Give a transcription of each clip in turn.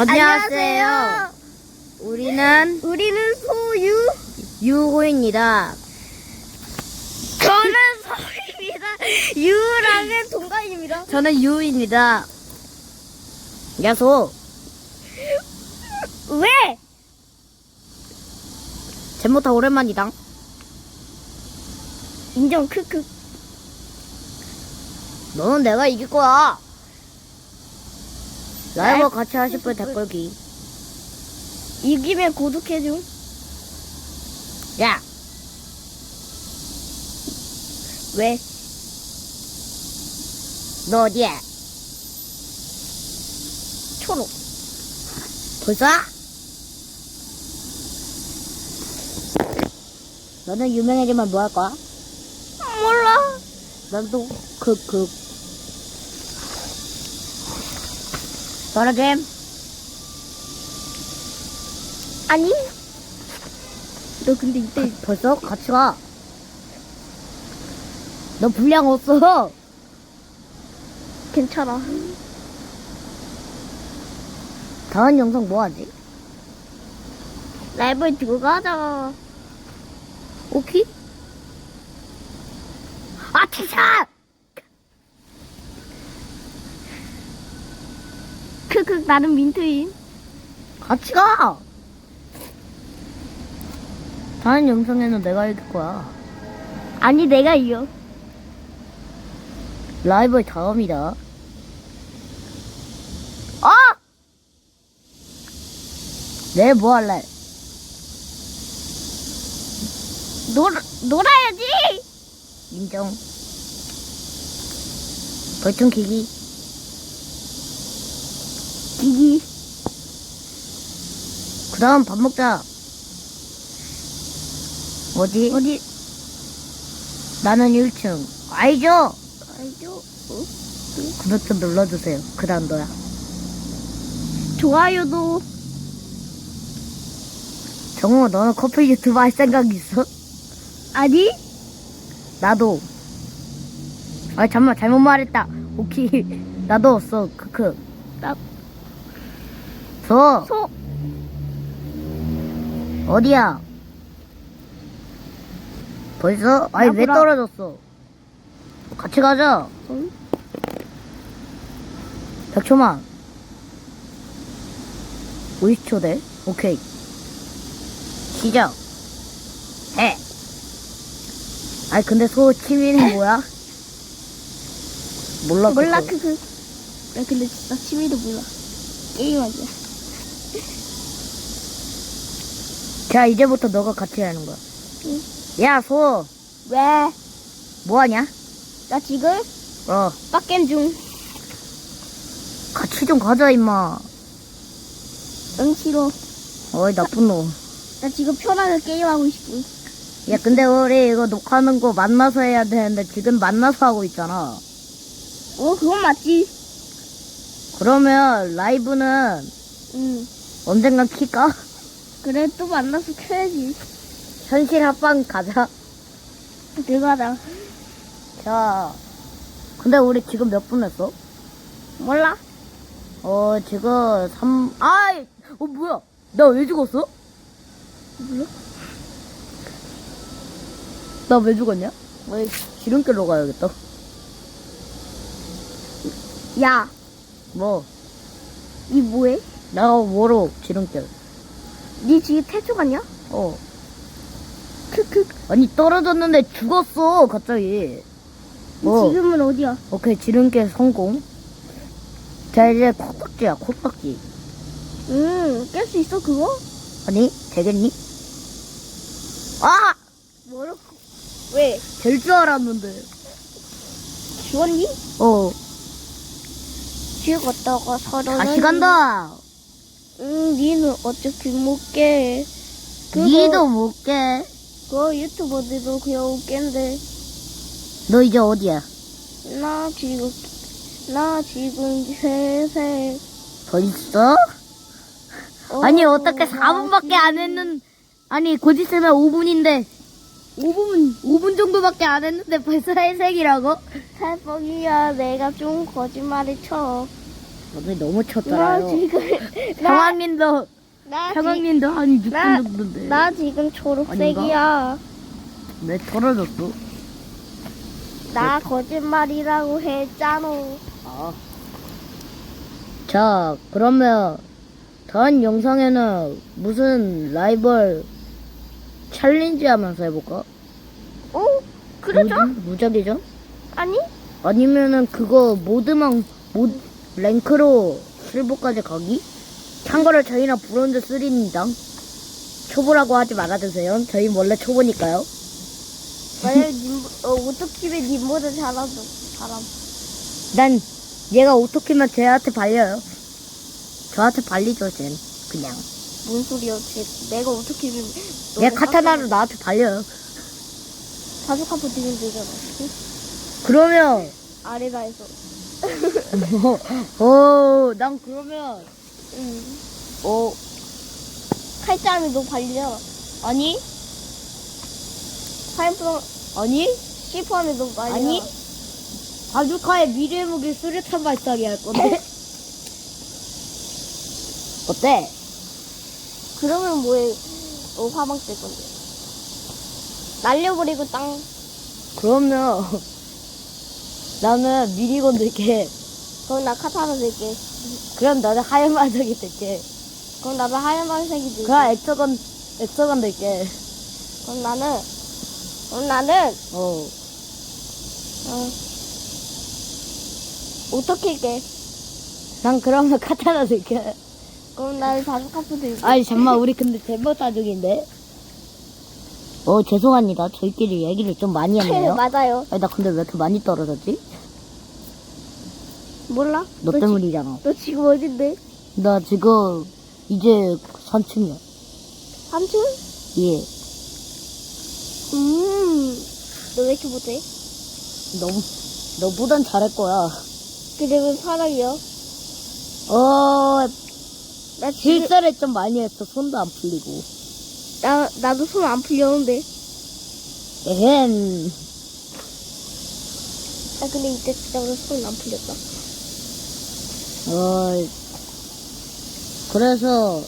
안녕하세요. 우리는 우리는 소유. 유호입니다. 저는 소유입니다. 유랑은 동갑입니다. 저는 유입니다. 야소, 왜? 잼모타 오랜만이다. 인정 크크. 너는 내가 이길 거야. 라이브 같이 하실 분 댓글기. 이기면 고독해줘. 야, 왜? 너 어디야? 초록. 벌써? 너는 유명해지면 뭐 할 거야? 몰라. 나도 극극. 너는 잼? 아니. 너 근데 이때 벌써? 같이 가. 너 분량 없어. 괜찮아. 다음 영상 뭐 하지? 라이브에 들어가자. 오키? 아, 티샷! 크크 나는 민트임. 같이 가! 다음 영상에는 내가 이길 거야. 아니 내가 이겨. 라이브 다음이다. 아! 내일 뭐 할래? 놀 놀아야지. 인정. 벌통 키기. 기기. 그 다음 밥 먹자. 어디? 어디? 나는 1층. 알죠? 알죠? 어? 구독 좀 눌러주세요. 그 다음 너야. 좋아요도 정우, 너는 커플 유튜브 할 생각 있어? 아니? 나도. 아, 잠만, 잘못 말했다. 오케이. 나도 없어. 크크. 나- 저, 소 어디야? 벌써? 아니, 왜 나보라. 떨어졌어? 같이 가자. 응? 100초만. 50초 돼? 오케이. 시작. 해. 아니, 근데 소 취미는 뭐야? 몰라. 몰라 그거. 나 근데 진짜 취미도 몰라. 게임하기야. 자, 이제부터 너가 같이 하는 거야. 응. 야, 소. 왜? 뭐 하냐? 나 지금 어, 빡겜 중. 같이 좀 가자, 임마. 응 싫어. 어이, 나쁜 놈. 나 지금 편하게 게임하고 있어. 야, 근데 우리 이거 녹화하는 거 만나서 해야 되는데 지금 만나서 하고 있잖아. 어 그건 맞지. 그러면 라이브는 응. 언젠간 킬까? 그래 또 만나서 켜야지. 현실 합방 가자. 들어가자. 자, 근데 우리 지금 몇 분 했어? 몰라? 어, 지금 3, 아이! 어, 뭐야? 나 왜 죽었어? 몰라? 나왜 죽었냐? 왜 지름길로 가야겠다. 야, 뭐, 니 뭐해? 나 뭐로 지름길. 니 지금 태초 갔냐? 어. 크크. 아니, 떨어졌는데 죽었어, 갑자기. 니 어. 지금은 어디야? 오케이, 지름길 성공. 자, 이제 코딱지야, 코딱지. 응, 깰수 있어 그거? 아니, 되겠니? 아! 뭐로? 왜? 될 줄 알았는데. 죽었니? 어, 죽었다가 살아나. 다시 간다. 응, 니는 어차피 못 깨. 그거, 니도 못 깨. 그거 유튜버들도 그냥 못 깬대. 너 이제 어디야? 나 지금, 나 지금 회색. 벌써? 아니, 어떻게 4분밖에 안 했는, 아니, 곧 있으면 5분인데, 5분, 5분 정도밖에 안 했는데 벌써 회색이라고? 살뻥이야, 내가 좀 거짓말을 쳐. 저는 너무 나 쳤잖아요. 지금 나, 평왕님도 나, 지, 평왕님도 한 6분 나- 정도인데. 나 지금 초록색이야. 왜 털어졌어? 나 거짓말이라고 했잖아. 아. 자, 그러면 다음 영상에는 무슨 라이벌 챌린지 하면서 해볼까? 어? 그러죠? 무, 무작위죠? 아니? 아니면은 그거 모드만 모 랭크로 실버까지 가기? 참고로 저희는 브론즈 3입니다. 초보라고 하지 말아주세요. 저희 원래 초보니까요. 만약에 님, 어, 오토킵에 님보다 잘하죠. 잘함. 난 얘가 오토키면 쟤한테 발려요. 저한테 발리죠, 쟤는. 그냥. 뭔 소리야? 쟤, 내가 오토킵이면. 얘 카타나로 나한테 발려요. 바주카포 들면 되잖아. 응? 그러면 아래가에서. 어, 난 그러면 응. 어 칼자하면 너 발리잖아. 아니 파인프로, 아니 시프하면 너 발리잖아. 아니 바주카의 미래 무기 수류탄 발사기 할 건데 어때? 그러면 뭐해? 어, 화방 쓸 건데. 날려버리고 땅. 그러면 나는 미리건 들게. 그럼 나 카타나 들게. 그럼 나는 하얀 반석이 들게. 그럼 나도 하얀 발색이 들게. 그럼 엑서건 엑서건 들게. 그럼 나는, 그럼 나는, 어 어, 오토킬게. 난 그러면 카타나 들게. 그럼 나는 바주카포 들게. 아니 잠만 우리 근데 대박 사족인데. 어 죄송합니다. 저희끼리 얘기를 좀 많이 했네요. 맞아요. 아니 나 근데 왜 이렇게 많이 떨어졌지? 몰라? 너 지- 때문이잖아. 너 지금 어딘데? 나 지금 이제 산층이야. 3층? 예. 음. 너 왜 이렇게 못해? 너무 너보단 잘할 거야. 근데 왜 파랑이야? 어나 지금, 실사를 좀 많이 했어. 손도 안 풀리고. 나, 나도 손 안 풀렸는데. 에헴. 나 근데 이때 진짜 손안 풀렸다. 어 그래서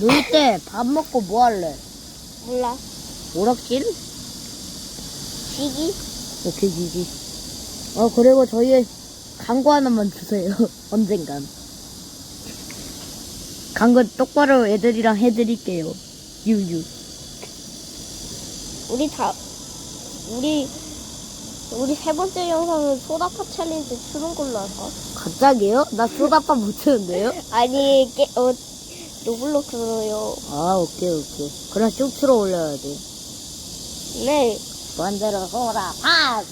놀 때 밥 먹고 뭐 할래? 몰라. 오락실? 지기? 오케이 지지. 어 그리고 저희 광고 하나만 주세요. 언젠간. 광고 똑바로 애들이랑 해드릴게요. 유유. 우리 다, 우리, 우리 세 번째 영상은 소다파 챌린지 추는 걸로 할까? 갑자기요? 나 소다밥 못 치는데요? 아니, 깨, 어, 로블록스로요. 아 오케이 오케이. 그럼 쇼츠로 올려야지. 네. 만들어 소다밥.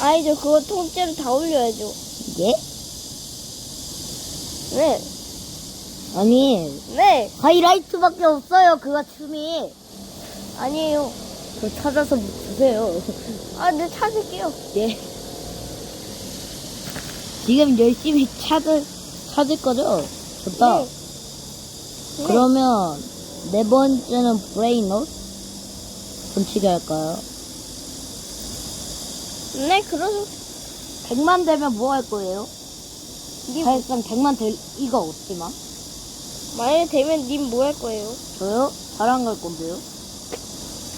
아니죠. 그거 통째로 다 올려야죠. 예? 네. 아니 네. 하이라이트밖에 없어요. 그거 춤이. 아니에요. 그 찾아서 주세요. 아, 네, 찾을게요. 예. 지금 열심히 찾을 찾을 거죠? 좋다. 네. 네. 그러면 네 번째는 브레인롯 분치기 할까요? 네, 그러죠. 100만 되면 뭐 할 거예요? 님, 사실상 100만 될 이가 없지만 만약에 되면 님 뭐 할 거예요? 저요? 자랑 갈 건데요?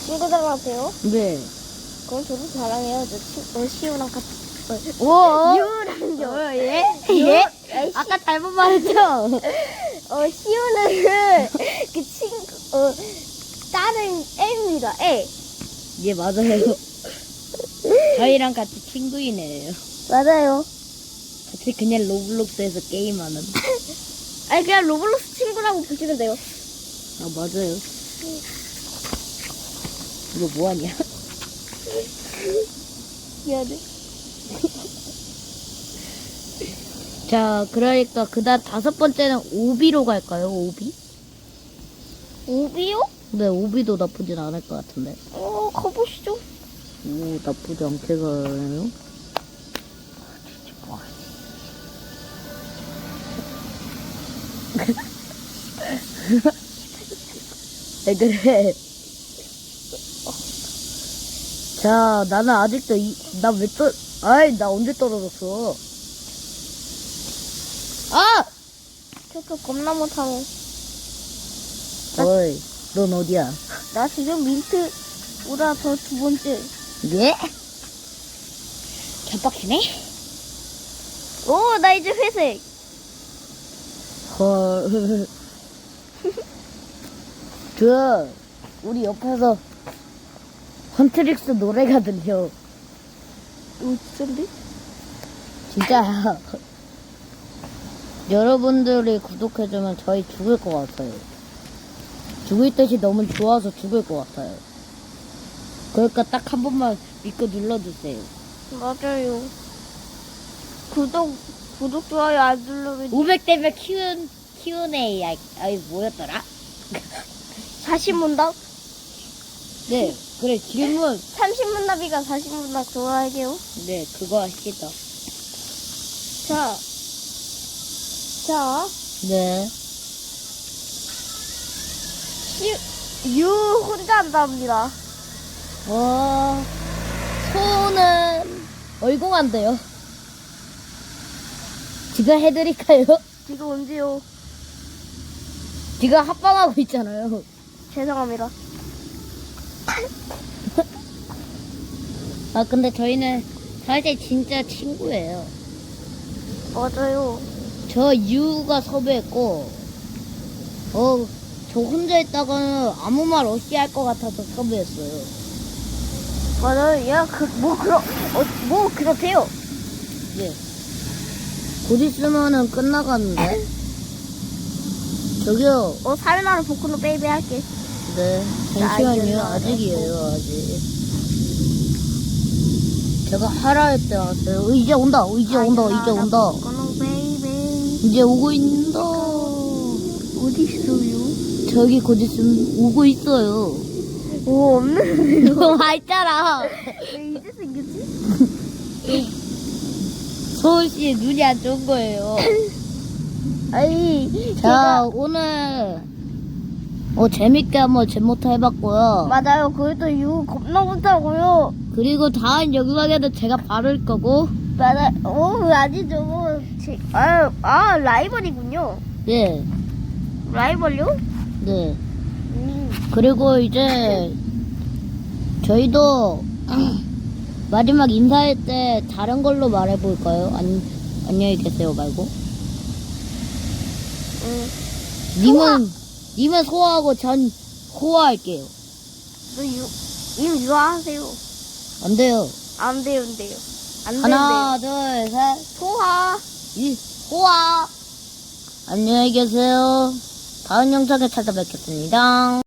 친구 사랑하세요? 네. 그럼 저도 사랑해야죠. 친, 어, 시우랑 같이. 어, 오. 유랑요. 예? 유? 예? 시- 아까 잘못 말했죠? 어, 시우는 그 친구, 어, 다른 애입니다. 애. 예 맞아요. 저희랑 같이 친구이네요. 맞아요. 같이 그냥 로블록스에서 게임하는. 아니, 그냥 로블록스 친구라고 보시면 돼요. 아 맞아요. 이거 뭐하냐? 미안해. 자 그러니까 그다음 다섯 번째는 오비로 갈까요? 오비? 오비요? 네 오비도 나쁘진 않을 것 같은데. 어, 가보시죠. 오 나쁘지 않게 가요. 왜 그래? 자, 나는 아직도 이, 나왜 떨, 아이, 나 언제 떨어졌어? 아! 저거 겁나 못하네. 어이, 넌 어디야? 나 지금 민트 보다 더 두 번째. 예? 개빡치네? 오, 나 이제 회색. 헐. 저, 우리 옆에서 헌트릭스 노래가 들려. 오, 진데? 진짜. 여러분들이 구독해주면 저희 죽을 것 같아요. 죽을 듯이 너무 좋아서 죽을 것 같아요. 그러니까 딱 한 번만 믿고 눌러주세요. 맞아요. 구독, 구독, 좋아요 안 누르면 500대면 Q, Q&A, 아, 아이, 뭐였더라? 사신문답? 네, 그래, 질문. 30문답이가 40문답 좋아할게요. 네, 그거 하시다. 자. 자. 네. 시, 유 혼자 한답니다. 어, 소는 얼공한데요. 지금 해드릴까요? 지금 언제요? 지금 합방하고 있잖아요. 죄송합니다. 아, 근데 저희는 사실 진짜 친구예요. 맞아요. 저 유가 섭외했고, 어, 저 혼자 있다가는 아무 말 없이 할 것 같아서 섭외했어요. 맞아요. 야, 그, 뭐, 그러, 어, 뭐, 그렇대요. 예. 곧 있으면은 끝나가는데? 저기요, 어, 사연하는 복근로 베이비 할게. 네, 나 잠시만요. 이제 아직이에요, 아직. 제가 하라 할 때 왔어요. 어, 이제 온다, 어, 이제 온다, 이제 온다. 이제 오고 있는다. 어딨어요? 저기 곧 있으면 오고 있어요. 오, 없는데요. 너 알잖아. 왜 이제 생겼지? 서울시 눈이 안 좋은 거예요. 아니, 자, 오늘, 어, 재밌게 한번 제모타 해봤고요. 맞아요. 그래도 유 겁나 못하고요. 그리고 다음 영상에도 제가 바를 거고, 맞아, 어, 아니죠. 제, 아, 아, 라이벌이군요. 네, 라이벌요? 네. 음, 그리고 이제 저희도 마지막 인사할 때 다른 걸로 말해볼까요? 안, 안녕히 계세요 말고. 음. 님은, 님은 소화하고 전 호화할게요. 너 유, 임 유아하세요. 안 돼요. 안 돼요, 안 돼요. 안 하나. 둘, 셋. 소화. 이, 호화. 안녕히 계세요. 다음 영상에 찾아뵙겠습니다.